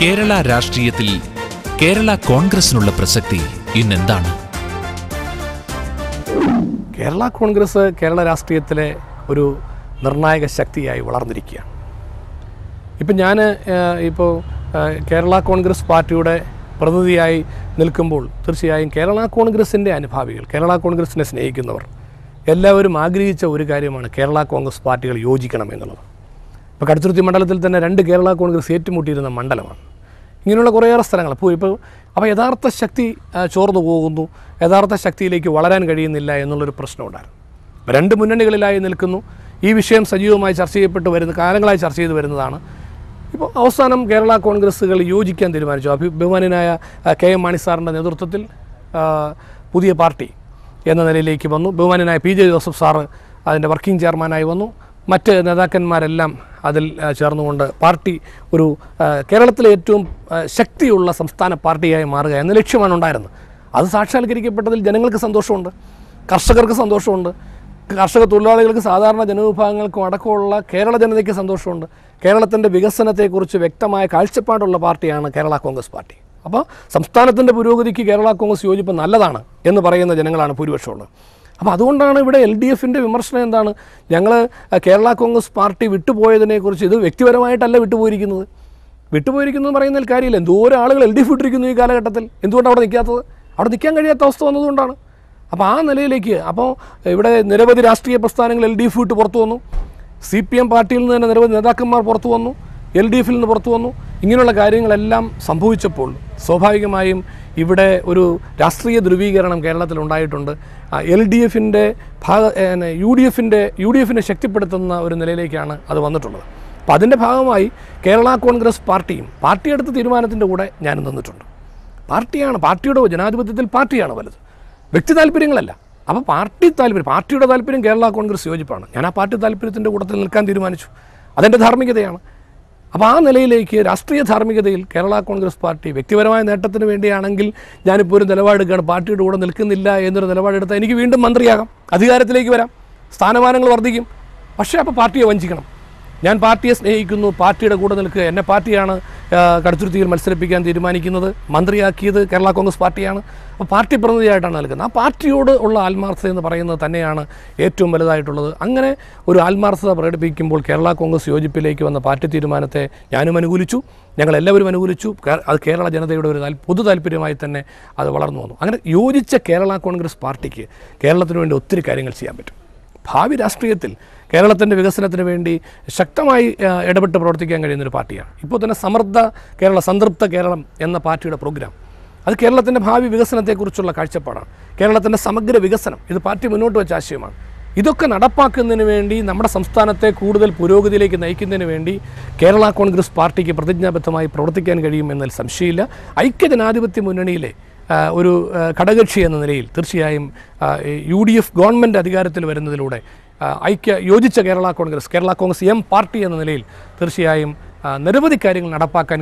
കേരള രാഷ്ട്രീയത്തിൽ കേരള കോൺഗ്രസിനുള്ള പ്രസക്തി ഇന്നെന്താണ്? കേരള കോൺഗ്രസ് കേരള രാഷ്ട്രീയത്തിലെ ഒരു നിർണായക ശക്തിയായി വളർന്നിരിക്കുകയാണ്. ഇപ്പം ഞാൻ ഇപ്പോൾ കേരള കോൺഗ്രസ് പാർട്ടിയുടെ പ്രതിനിധിയായി നിൽക്കുമ്പോൾ തീർച്ചയായും കേരള കോൺഗ്രസിന്റെ അനുഭാവികൾ കേരള കോൺഗ്രസിനെ സ്നേഹിക്കുന്നവർ എല്ലാവരും ആഗ്രഹിച്ച ഒരു കാര്യമാണ് കേരള കോൺഗ്രസ് പാർട്ടികൾ യോജിക്കണം എന്നുള്ളത്. ഇപ്പോൾ കടുത്തുരുത്തി മണ്ഡലത്തിൽ തന്നെ രണ്ട് കേരള കോൺഗ്രസ് ഏറ്റുമുട്ടിയിരുന്ന മണ്ഡലമാണ്. ഇങ്ങനെയുള്ള കുറേയേറെ സ്ഥലങ്ങൾ. പോയി ഇപ്പോൾ അപ്പോൾ യഥാർത്ഥ ശക്തി ചോർന്നു പോകുന്നു. യഥാർത്ഥ ശക്തിയിലേക്ക് വളരാൻ കഴിയുന്നില്ല എന്നുള്ളൊരു പ്രശ്നമുണ്ടായിരുന്നു. രണ്ട് മുന്നണികളിലായി നിൽക്കുന്നു. ഈ വിഷയം സജീവമായി ചർച്ച ചെയ്യപ്പെട്ട് വരുന്ന കാലങ്ങളായി ചർച്ച ചെയ്ത് വരുന്നതാണ്. ഇപ്പോൾ അവസാനം കേരള കോൺഗ്രസ്സുകൾ യോജിക്കാൻ തീരുമാനിച്ചു. അഭി ബഹുമാനായ കെ എം മാണി സാറിന്റെ നേതൃത്വത്തിൽ പുതിയ പാർട്ടി എന്ന നിലയിലേക്ക് വന്നു. ബഹുമാനായ പി ജെ ജോസഫ് സാറ് അതിന്റെ വർക്കിംഗ് ചെയർമാനായി വന്നു. മറ്റ് നേതാക്കന്മാരെല്ലാം അതിൽ ചേർന്നുകൊണ്ട് പാർട്ടി ഒരു കേരളത്തിലെ ഏറ്റവും ശക്തിയുള്ള സംസ്ഥാന പാർട്ടിയായി മാറുക എന്ന ലക്ഷ്യമാണ് ഉണ്ടായിരുന്നത്. അത് സാക്ഷാത്കരിക്കപ്പെട്ടതിൽ ജനങ്ങൾക്ക് സന്തോഷമുണ്ട് കർഷകർക്ക് സന്തോഷമുണ്ട് കർഷക തൊഴിലാളികൾക്ക് സാധാരണ ജനവിഭാഗങ്ങൾക്കും അടക്കമുള്ള കേരള ജനതയ്ക്ക് സന്തോഷമുണ്ട്. കേരളത്തിന്റെ വികസനത്തെക്കുറിച്ച് വ്യക്തമായ കാഴ്ചപ്പാടുള്ള പാർട്ടിയാണ് കേരള കോൺഗ്രസ് പാർട്ടി. അപ്പോൾ സംസ്ഥാനത്തിന്റെ പുരോഗതിക്ക് കേരള കോൺഗ്രസ് യോജിപ്പ് നല്ലതാണ് എന്ന് പറയുന്ന ജനങ്ങളാണ് ഭൂരിപക്ഷമുള്ളത്. അപ്പോൾ അതുകൊണ്ടാണ് ഇവിടെ എൽ ഡി എഫിന്റെ വിമർശനം എന്താണ്? ഞങ്ങൾ കേരള കോൺഗ്രസ് പാർട്ടി വിട്ടുപോയതിനെക്കുറിച്ച് ഇത് വ്യക്തിപരമായിട്ടല്ല വിട്ടുപോയിരിക്കുന്നത്. വിട്ടുപോയിരിക്കുന്നു എന്ന് പറയുന്നതിൽ കാര്യമില്ല. എന്തോരം ആളുകൾ എൽ ഡി എഫ് വിട്ടിരിക്കുന്നു ഈ കാലഘട്ടത്തിൽ. എന്തുകൊണ്ടാണ് അവിടെ നിൽക്കാത്തത്? അവിടെ നിൽക്കാൻ കഴിയാത്ത അവസ്ഥ വന്നതുകൊണ്ടാണ്. അപ്പോൾ ആ നിലയിലേക്ക് അപ്പോൾ ഇവിടെ നിരവധി രാഷ്ട്രീയ പ്രസ്ഥാനങ്ങൾ എൽ ഡി എഫ് വിട്ട് പുറത്തു വന്നു. സി പി എം പാർട്ടിയിൽ നിന്ന് തന്നെ നിരവധി നേതാക്കന്മാർ പുറത്തു വന്നു. എൽ ഡി എഫിൽ നിന്ന് പുറത്തു വന്നു. ഇങ്ങനെയുള്ള കാര്യങ്ങളെല്ലാം സംഭവിച്ചപ്പോൾ സ്വാഭാവികമായും ഇവിടെ ഒരു രാഷ്ട്രീയ ധ്രുവീകരണം കേരളത്തിൽ ഉണ്ടായിട്ടുണ്ട്. എൽ ഡി എഫിന്റെ ഭാഗ യു ഡി എഫിന്റെ യു ഡി എഫിനെ ശക്തിപ്പെടുത്തുന്ന ഒരു നിലയിലേക്കാണ് അത് വന്നിട്ടുള്ളത്. അപ്പോൾ അതിന്റെ ഭാഗമായി കേരള കോൺഗ്രസ് പാർട്ടിയും പാർട്ടി എടുത്ത തീരുമാനത്തിന്റെ കൂടെ ഞാൻ നിന്നിട്ടുണ്ട്. പാർട്ടിയാണ് പാർട്ടിയുടെ ജനാധിപത്യത്തിൽ പാർട്ടിയാണ് വലുത്. വ്യക്തി താല്പര്യങ്ങളല്ല. അപ്പോൾ പാർട്ടി താല്പര്യം പാർട്ടിയുടെ താല്പര്യം കേരള കോൺഗ്രസ് യോജിപ്പാണ്. ഞാൻ ആ പാർട്ടി താല്പര്യത്തിന്റെ കൂട്ടത്തിൽ നിൽക്കാൻ തീരുമാനിച്ചു. അതെന്റെ ധാർമ്മികതയാണ്. അപ്പോൾ ആ നിലയിലേക്ക് രാഷ്ട്രീയ ധാർമ്മികതയിൽ കേരള കോൺഗ്രസ് പാർട്ടി വ്യക്തിപരമായ നേട്ടത്തിന് വേണ്ടിയാണെങ്കിൽ ഞാനിപ്പോൾ ഒരു നിലപാടെടുക്കുകയാണ്. പാർട്ടിയുടെ കൂടെ നിൽക്കുന്നില്ല എന്നൊരു നിലപാടെടുത്താൽ എനിക്ക് വീണ്ടും മന്ത്രിയാകാം. അധികാരത്തിലേക്ക് വരാം. സ്ഥാനമാനങ്ങൾ വർദ്ധിക്കും. പക്ഷേ അപ്പോൾ പാർട്ടിയെ വഞ്ചിക്കണം. ഞാൻ പാർട്ടിയെ സ്നേഹിക്കുന്നു. പാർട്ടിയുടെ കൂടെ നിൽക്കുക. എന്നെ പാർട്ടിയാണ് കടുത്തുരുത്തിയിൽ മത്സരിപ്പിക്കാൻ തീരുമാനിക്കുന്നത് മന്ത്രിയാക്കിയത് കേരള കോൺഗ്രസ് പാർട്ടിയാണ്. അപ്പോൾ പാർട്ടി പ്രതിനിധിയായിട്ടാണ് നിൽക്കുന്നത്. ആ പാർട്ടിയോട് ഉള്ള ആത്മാർത്ഥത എന്ന് പറയുന്നത് തന്നെയാണ് ഏറ്റവും വലുതായിട്ടുള്ളത്. അങ്ങനെ ഒരു ആത്മാർത്ഥത പ്രകടിപ്പിക്കുമ്പോൾ കേരള കോൺഗ്രസ് യോജിപ്പിലേക്ക് വന്ന പാർട്ടി തീരുമാനത്തെ ഞാനും അനുകൂലിച്ചു. ഞങ്ങളെല്ലാവരും അനുകൂലിച്ചു. അത് കേരള ജനതയുടെ ഒരു പൊതു താല്പര്യമായി തന്നെ അത് വളർന്നു വന്നു. അങ്ങനെ യോജിച്ച കേരള കോൺഗ്രസ് പാർട്ടിക്ക് കേരളത്തിന് വേണ്ടി ഒത്തിരി കാര്യങ്ങൾ ചെയ്യാൻ പറ്റും. ഭാവി രാഷ്ട്രീയത്തിൽ കേരളത്തിന്റെ വികസനത്തിന് വേണ്ടി ശക്തമായി ഇടപെട്ട് പ്രവർത്തിക്കാൻ കഴിയുന്ന ഒരു പാർട്ടിയാണ്. ഇപ്പോൾ തന്നെ സമൃദ്ധ കേരള സംതൃപ്ത കേരളം എന്ന പാർട്ടിയുടെ പ്രോഗ്രാം. അത് കേരളത്തിന്റെ ഭാവി വികസനത്തെക്കുറിച്ചുള്ള കാഴ്ചപ്പാടാണ്. കേരളത്തിന്റെ സമഗ്ര വികസനം ഇത് പാർട്ടി മുന്നോട്ട് വെച്ച ആശയമാണ്. ഇതൊക്കെ നടപ്പാക്കുന്നതിന് വേണ്ടി നമ്മുടെ സംസ്ഥാനത്തെ കൂടുതൽ പുരോഗതിയിലേക്ക് നയിക്കുന്നതിന് വേണ്ടി കേരള കോൺഗ്രസ് പാർട്ടിക്ക് പ്രതിജ്ഞാബദ്ധമായി പ്രവർത്തിക്കാൻ കഴിയുമെന്നതിൽ സംശയമില്ല. ഐക്യജനാധിപത്യ മുന്നണിയിലെ ഒരു ഘടകക്ഷി എന്ന നിലയിൽ തീർച്ചയായും യു ഡി എഫ് ഗവൺമെന്റ് അധികാരത്തിൽ വരുന്നതിലൂടെ ഐക്യ യോജിച്ച കേരള കോൺഗ്രസ് കേരള കോൺഗ്രസ് എം പാർട്ടി എന്ന നിലയിൽ തീർച്ചയായും നിരവധി കാര്യങ്ങൾ നടപ്പാക്കാൻ